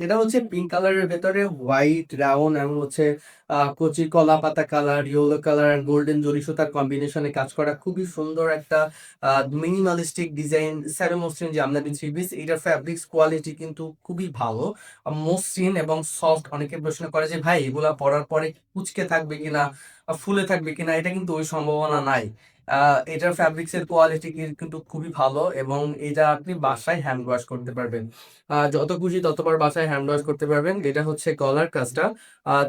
এটা হচ্ছে পিঙ্ক কালারের ভেতরে হোয়াইট রাউন্ড এবং হচ্ছে কচি কলা পাতা কালার ইয়েলো কালার আর গোল্ডেন জরি সুতার কম্বিনেশনে কাজ করা খুবই সুন্দর একটা মিনিমালিস্টিক ডিজাইন সেভেন মসৃণ যে আমদানি থ্রি পিস এটার ফ্যাব্রিক্স কোয়ালিটি কিন্তু খুবই ভালো। মসৃণ এবং সফট অনেকে প্রশ্ন করে যে ভাই এগুলা পরার পরে কুচকে থাকবে কিনা? ফুলে থাকবে কিনা? এটা কিন্তু ওই সম্ভাবনা নাই। এটার ফ্যাব্রিক্স এর কোয়ালিটি কিন্তু খুবই ভালো এবং এটা আপনি বাসায় হ্যান্ড ওয়াশ করতে পারবেন। যত খুশি ততবার বাসায় হ্যান্ড ওয়াশ করতে পারবেন। এটা হচ্ছে গলার কাজটা।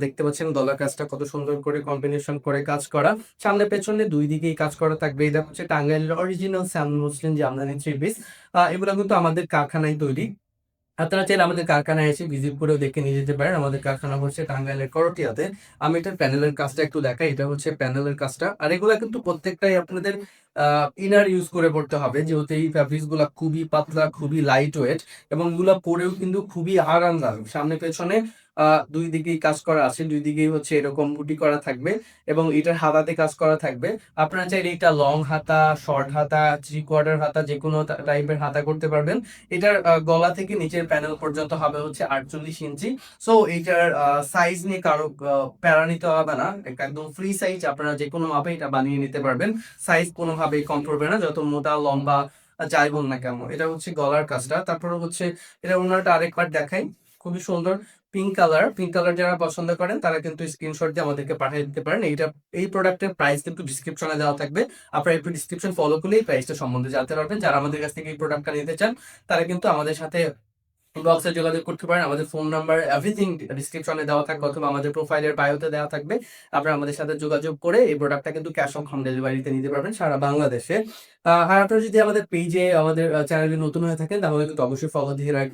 দেখতে পাচ্ছেন গলার কাজটা কত সুন্দর করে কম্বিনেশন করে কাজ করা। সামনে পেছনে দুই দিকেই কাজ করা থাকবে। এটা হচ্ছে টাঙ্গাইলের অরিজিনাল স্যাম মুসলিম যে আমদানি থ্রি পিস এগুলো কিন্তু আমাদের কারখানায় তৈরি। আপনারা চাইলে আমাদের কারখানায় এসে ভিজিট করেও দেখে নিয়ে যেতে পারেন। আমাদের কারখানা হচ্ছে টাঙ্গাইলের করটিয়াতে। আমি এটার প্যানেলের কাজটা একটু দেখাই। এটা হচ্ছে প্যানেলের কাজটা। আর এগুলা কিন্তু প্রত্যেকটাই আপনাদের ইনার ইউজ করে পড়তে হবে। যেহেতু এই ফ্যাব্রিক্সগুলা খুবই পাতলা, খুবই লাইট ওয়েট এবং এগুলা পরেও কিন্তু খুবই আরামদায়ক। সামনে পেছনে দুই দিকেই কাজ করা আছে, দুই দিকেই হচ্ছে এরকম বুটি করা থাকবে এবং এটার হাতাতে কাজ করা থাকবে। আপনারা চাইলে এটা লং হাতা শর্ট হাতা থ্রি কোয়ার্টার হাতা যে কোনো টাইপের হাতা করতে পারবেন। এটার গলা থেকে নিচের প্যানেল পর্যন্ত হবে হচ্ছে আটচল্লিশ ইঞ্চি। সো এইটার সাইজ নিয়ে কারও প্যারা নিতে হবে না। একদম ফ্রি সাইজ আপনারা যে কোনো মাপে এটা বানিয়ে নিতে পারবেন। সাইজ কোনোভাবেই কম পড়বে না, যত মোটা, লম্বা যাই বল না কেমন এটা হচ্ছে গলার কাজটা। তারপরে হচ্ছে, এটা ওনারটা আরেকবার দেখাই। খুবই সুন্দর। পিঙ্ক কালার পিঙ্ক কালার যারা পছন্দ করেন, তারা কিন্তু স্ক্রিনশট দিয়ে আমাদেরকে পাঠিয়ে দিতে পারেন। এইটা, এই প্রোডাক্টের প্রাইস কিন্তু ডিসক্রিপশনে দেওয়া থাকবে। আপনারা একটু ডিসক্রিপশন ফলো করলে এই প্রাইসটা সম্বন্ধে জানতে পারবেন। যারা আমাদের কাছ থেকে এই প্রোডাক্টটা নিতে চান, তারা কিন্তু আমাদের সাথে বক্সে যোগাযোগ করতে পারেন। আমাদের ফোন নাম্বার এভরিথিং ডিসক্রিপশনে দেওয়া থাকবে অথবা আমাদের প্রোফাইলের বায়োতে দেওয়া থাকবে। আপনারা আমাদের সাথে যোগাযোগ করে এই প্রোডাক্টটা কিন্তু ক্যাশ অন হোম ডেলিভারিতে নিতে পারবেন সারা বাংলাদেশে। আর আপনারা যদি আমাদের পেজে আমাদের চ্যানেলে নতুন হয়ে থাকেন, তাহলে কিন্তু অবশ্যই ফলো দিয়ে রাখবেন।